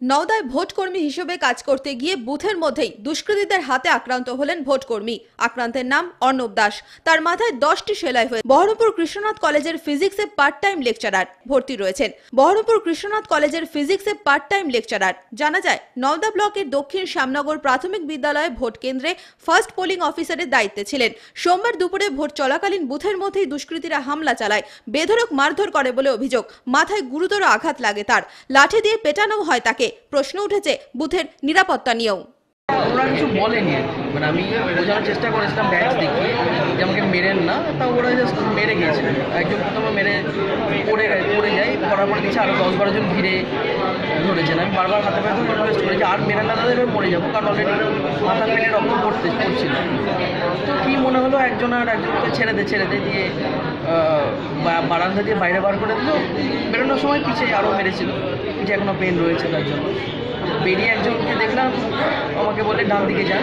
নওদায় ভোটকর্মী হিসেবে কাজ করতে গিয়ে বুথের মধ্যেই দুষ্কৃতীদের হাতে আক্রান্ত হলেন ভোটকর্মী। আক্রান্তের নাম অর্ণব দাস। তার মাথায় দশটি সেলাই হয়ে বহরমপুর কৃষ্ণনাথ কলেজের ফিজিক্সে পার্ট টাইম লেকচারার ভর্তি রয়েছেন। বহরমপুর কৃষ্ণনাথ কলেজের ফিজিক্সে পার্ট টাইম লেকচারার। জানা যায়, নওদা ব্লকের দক্ষিণ শ্যামনগর প্রাথমিক বিদ্যালয়ে ভোট কেন্দ্রে ফার্স্ট পোলিং অফিসারের দায়িত্বে ছিলেন। সোমবার দুপুরে ভোট চলাকালীন বুথের মধ্যেই দুষ্কৃতীরা হামলা চালায় বেধরক মারধর করে বলে অভিযোগ। মাথায় গুরুতর আঘাত লাগে তার। লাঠি দিয়ে পেটানো হয় তাকে। প্রশ্ন উঠেছে বুথের নিরাপত্তা নিয়েও। ওরা কিছু বলেনি। মানে আমি বোঝানোর চেষ্টা করেছিলাম ব্যাচ দেখিয়ে যে আমাকে মেরেন না, তা ওরা জাস্ট মেরে গিয়েছে। একজন প্রথমে মেরে পড়ে পড়ে যাই পড়ার পরে দিচ্ছে আরও দশ বারো জন ঘিরে ধরেছেন। আমি বারবার হাতে পায়ে রিকোয়েস্ট করেছি, আর মেরেন না, তাদের মরে যাব। কারণ অলরেডি মাথা ফেলে রক্ত পড়তে পড়ছিল তো কী মনে হলো একজন আর একজনকে ছেড়ে দে ছেড়ে দে দিয়ে বারান্দা দিয়ে বাইরে বার করে দিল। বেরোনোর সময় পিছিয়ে আরও মেরেছিল। পিঠে এখনও পেন রয়েছে তার জন্য। বেরিয়ে একজনকে দেখলাম আমাকে বলে ডান দিকে যান।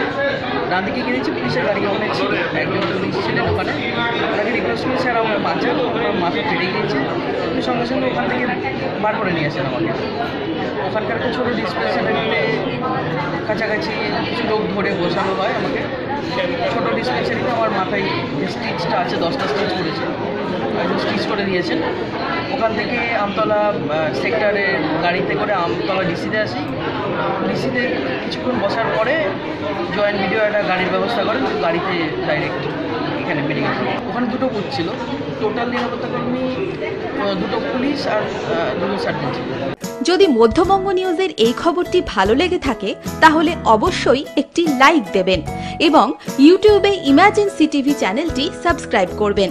ডান দিকে গিয়েছি পুলিশের গাড়ি ওখানে ছিল। একজন পুলিশ ছিলেন ওখানে। ওনাকে রিকোয়েস্ট করেছে, আর আমার বাঁচান। আমার মাথা ফেটে গিয়েছে। উনি সঙ্গে সঙ্গে ওখান থেকে বার করে নিয়ে আসেন আমাকে। ওখানকার একটা ছোটো ডিসপেন্সারিতে কাছাকাছি কিছু লোক ধরে বসানো হয় আমাকে। ছোটো ডিসপেন্সারিতে আমার মাথায় স্টিচটা আছে, দশটা স্টিচ করেছে করে দিয়েছেন। ওখান থেকে আমতলা সেক্টরে গাড়িতে করে আমতলা ডিসিতে আসি। ডিসিতে কিছুক্ষণ বসার পরে জয়েন্ট ভিডিও একটা গাড়ির ব্যবস্থা করেন, গাড়িতে ডাইরেক্ট এখানে বেরিয়ে ওখানে দুটো বুথ ছিল। টোটাল নিরাপত্তা কর্মী দুটো পুলিশ আর দুটো সার্জেন্ট ছিল যদি মধ্যবঙ্গ নিউজের এই খবরটি ভালো লেগে থাকে, তাহলে অবশ্যই একটি লাইক দেবেন এবং ইউটিউবে ইমার্জেন্সি টিভি চ্যানেলটি সাবস্ক্রাইব করবেন।